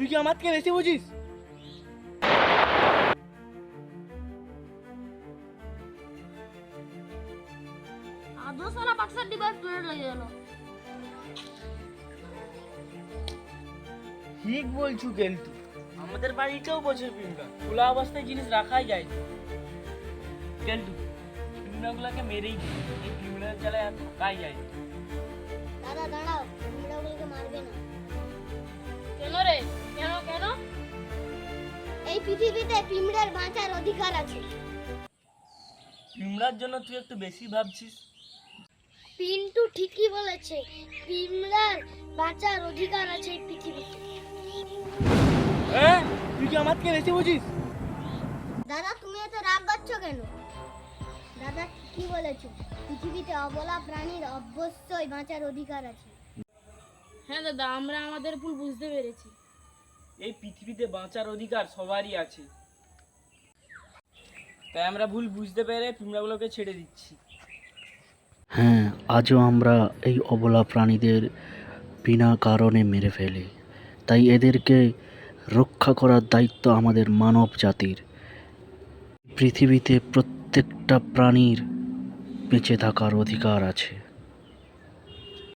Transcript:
তুই কি আমার থেকে বেশি বুঝিস? আদৌ সারা বাক্সার ডিবার প্লেট লেগে গেল। ঠিক বলছু কিন্তু। আমাদের বাড়িতেও বসে পিমড়া খোলা অবস্থায় জিনিস রাখাই যায় কিন্তু পিমড়াগুলোকে মেরেই দিই এই পিমড়ার জ্বালায় আর থাকাই যায় দাদা দাঁড়াও। এই পৃথিবীতে পিমড়ার বাঁচার অধিকার আছে। পিমড়ার জন্য তুই একটু বেশি ভাবছিস? পিন্টু ঠিকই বলেছে পিমড়ার বাঁচার অধিকার আছে এই পৃথিবীতে। হ্যাঁ তুই কি আমার থেকে বেশি বুঝিস? দাদা তুমি এত রাগ করছ কেন? দাদা কি বলেছ পৃথিবীতে অবলা প্রাণীর অবশ্যই বাঁচার অধিকার আছে। হ্যাঁ দাদা আমরা আমাদের ভুল বুঝতে পেরেছি। এই পৃথিবীতে বাঁচার অধিকার সবারই আছে। তাই আমরা ভুল বুঝতে পেরে পিমড়াগুলোকে ছেড়ে দিচ্ছি। হ্যাঁ আজও আমরা এই অবলা প্রাণীদের বিনা কারণে মেরে ফেলি। তাই এদেরকে রক্ষা করার দায়িত্ব আমাদের মানব জাতির। পৃথিবীতে প্রত্যেকটা প্রাণীর বেঁচে থাকার অধিকার আছে।